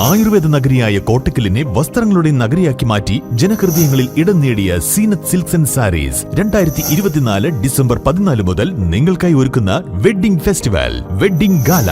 ആയുർവേദ നഗരിയായ കോട്ടക്കലിനെ വസ്ത്രങ്ങളുടെ നഗരിയാക്കി മാറ്റി ജനഹൃദയങ്ങളിൽ ഇടം നേടിയ സീനത്ത് സിൽക്സ് ആൻഡ് സാരീസ്. രണ്ടായിരത്തി ഇരുപത്തിനാല് ഡിസംബർ പതിനാല് മുതൽ നിങ്ങൾക്കായി ഒരുക്കുന്ന വെഡ്ഡിംഗ് ഫെസ്റ്റിവൽ വെഡ്ഡിംഗ് ഗാല.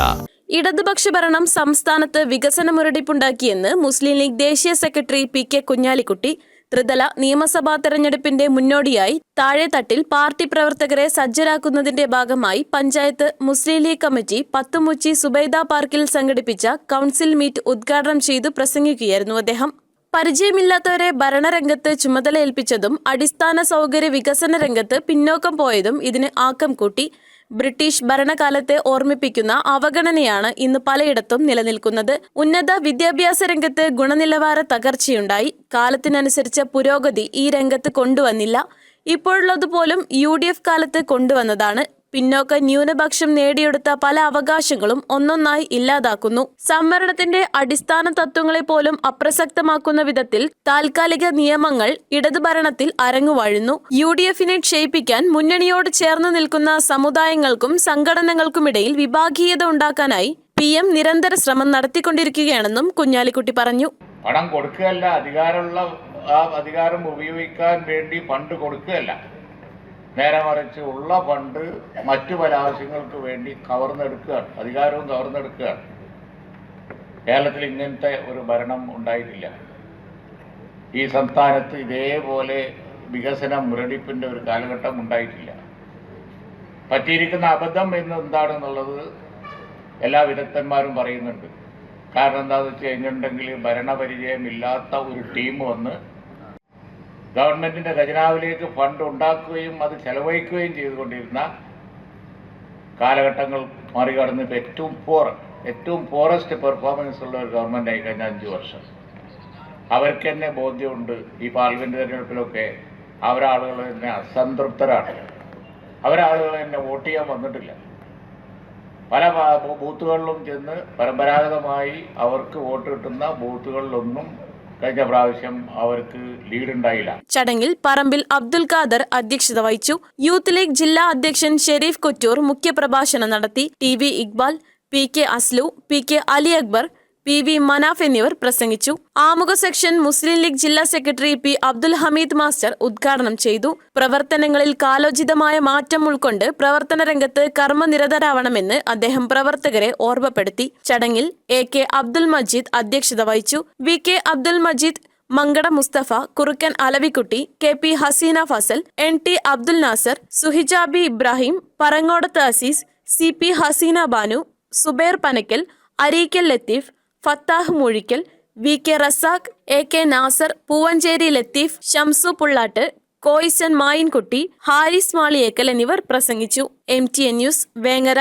ഇടതുപക്ഷ ഭരണം സംസ്ഥാനത്ത് വികസന മുരടിപ്പുണ്ടാക്കിയെന്ന് മുസ്ലിം ലീഗ് ദേശീയ സെക്രട്ടറി പി കെ കുഞ്ഞാലിക്കുട്ടി ത്രിതല നിയമസഭാ തെരഞ്ഞെടുപ്പിന്റെ മുന്നോടിയായി താഴെത്തട്ടിൽ പാർട്ടി പ്രവർത്തകരെ സജ്ജരാക്കുന്നതിന്റെ ഭാഗമായി പഞ്ചായത്ത് മുസ്ലിം ലീഗ് കമ്മിറ്റി പത്തുമുച്ചി സുബൈദ പാർക്കിൽ സംഘടിപ്പിച്ച കൌൺസിൽ മീറ്റ് ഉദ്ഘാടനം ചെയ്തു പ്രസംഗിക്കുകയായിരുന്നു അദ്ദേഹം. പരിചയമില്ലാത്തവരെ ഭരണരംഗത്ത് ചുമതലയേൽപ്പിച്ചതും അടിസ്ഥാന സൗകര്യ വികസന രംഗത്ത് പിന്നോക്കം പോയതും ഇതിന് ആക്കം കൂട്ടി. ബ്രിട്ടീഷ് ഭരണകാലത്തെ ഓർമ്മിപ്പിക്കുന്ന അവഗണനയാണ് ഇന്ന് പലയിടത്തും നിലനിൽക്കുന്നത്. ഉന്നത വിദ്യാഭ്യാസ രംഗത്ത് ഗുണനിലവാര തകർച്ചയുണ്ടായി. കാലത്തിനനുസരിച്ച പുരോഗതി ഈ രംഗത്ത് കൊണ്ടുവന്നില്ല. ഇപ്പോഴുള്ളതുപോലും യു ഡി എഫ് കാലത്ത് കൊണ്ടുവന്നതാണ് പിന്നോക്ക ന്യൂനപക്ഷം നേടിയെടുത്ത പല അവകാശങ്ങളും ഒന്നൊന്നായി ഇല്ലാതാക്കുന്നു. സംവരണത്തിന്റെ അടിസ്ഥാന തത്വങ്ങളെ പോലും അപ്രസക്തമാക്കുന്ന വിധത്തിൽ താൽക്കാലിക നിയമങ്ങൾ ഇടതുഭരണത്തിൽ അരങ്ങുവാഴുന്നു യു ഡി എഫിനെ ക്ഷയിപ്പിക്കാൻ മുന്നണിയോട് ചേർന്ന് നിൽക്കുന്ന സമുദായങ്ങൾക്കും സംഘടനകൾക്കുമിടയിൽ വിഭാഗീയത ഉണ്ടാക്കാനായി പി എം നിരന്തര ശ്രമം നടത്തിക്കൊണ്ടിരിക്കുകയാണെന്നും കുഞ്ഞാലിക്കുട്ടി പറഞ്ഞു. പണം കൊടുക്കുകയല്ല അധികാരമുള്ള ആ അധികാരം ഉപയോഗിക്കാൻ വേണ്ടി ഫണ്ട് കൊടുക്കുകയല്ല. നേരെ മറിച്ച് ഉള്ള ഫണ്ട് മറ്റു പല ആവശ്യങ്ങൾക്ക് വേണ്ടി കവർന്നെടുക്കുകയാണ്. അധികാരവും കവർന്നെടുക്കുകയാണ്. കേരളത്തിൽ ഇങ്ങനത്തെ ഒരു ഭരണം ഉണ്ടായിട്ടില്ല. ഈ സംസ്ഥാനത്ത് ഇതേപോലെ വികസന മുരടിപ്പിന്റെ ഒരു കാലഘട്ടം ഉണ്ടായിട്ടില്ല. പറ്റിയിരിക്കുന്ന അബദ്ധം എന്ന് എന്താണെന്നുള്ളത് എല്ലാ വിദഗ്ധന്മാരും പറയുന്നുണ്ട്. കാരണം എന്താണെന്ന് വെച്ച് കഴിഞ്ഞിട്ടുണ്ടെങ്കിൽ ഭരണപരിചയമില്ലാത്ത ഒരു ടീം വന്ന് ഗവൺമെന്റിന്റെ ഖജനാവിലേക്ക് ഫണ്ട് ഉണ്ടാക്കുകയും അത് ചെലവഴിക്കുകയും ചെയ്തുകൊണ്ടിരുന്ന കാലഘട്ടങ്ങൾ മറികടന്ന് ഇപ്പോൾ ഏറ്റവും പോർ ഏറ്റവും പോറസ്റ്റ് പെർഫോമൻസ് ഉള്ള ഒരു ഗവൺമെന്റ് ആയി കഴിഞ്ഞ അഞ്ച് വർഷം. അവർക്ക് തന്നെ ബോധ്യമുണ്ട്. ഈ പാർലമെന്റ് തെരഞ്ഞെടുപ്പിലൊക്കെ അവരാളുകൾ തന്നെ അസംതൃപ്തരാണ്. അവരാളുകൾ തന്നെ വോട്ട് ചെയ്യാൻ വന്നിട്ടില്ല. പല ബൂത്തുകളിലും ചെന്ന് പരമ്പരാഗതമായി അവർക്ക് വോട്ട് കിട്ടുന്ന ബൂത്തുകളിലൊന്നും കഴിഞ്ഞ പ്രാവശ്യം അവർക്ക് ലീഡ് ഉണ്ടായില്ല. ചടങ്ങിൽ പറമ്പിൽ അബ്ദുൽ ഖാദർ അധ്യക്ഷത വഹിച്ചു. യൂത്ത് ലീഗ് ജില്ലാ അധ്യക്ഷൻ ഷെരീഫ് കൊറ്റൂർ മുഖ്യപ്രഭാഷണം നടത്തി T V Iqbal P K Aslu P K Ali Akbar P V Manaf എന്നിവർ പ്രസംഗിച്ചു. ആമുഖ സെക്ഷൻ മുസ്ലിം ലീഗ് ജില്ലാ secretary P Abdul Hameed master ഉദ്ഘാടനം ചെയ്തു. പ്രവർത്തനങ്ങളിൽ കാലോചിതമായ മാറ്റം ഉൾക്കൊണ്ട് പ്രവർത്തന രംഗത്ത് കർമ്മനിരതരാവണമെന്ന് അദ്ദേഹം പ്രവർത്തകരെ ഓർമ്മപ്പെടുത്തി. ചടങ്ങിൽ എ കെ അബ്ദുൽ മജീദ് അധ്യക്ഷത വഹിച്ചു. V K Abdul Majeed Mankada Mustafa Kurukkan Alavikutty K P Haseena Fazal N T Abdul Nasar Suhijabi Ibrahim Parangodath Azeez C P Haseena Banu Zubair Panakkal Areekkal Latheef Fathah Moozhikkal V K Razak A K Nasar Poovancheri Latheef Shamsu Pullatt Koyisan Mayinkutty Haris Maliyekkal എന്നിവർ പ്രസംഗിച്ചു. M T N news Vengara.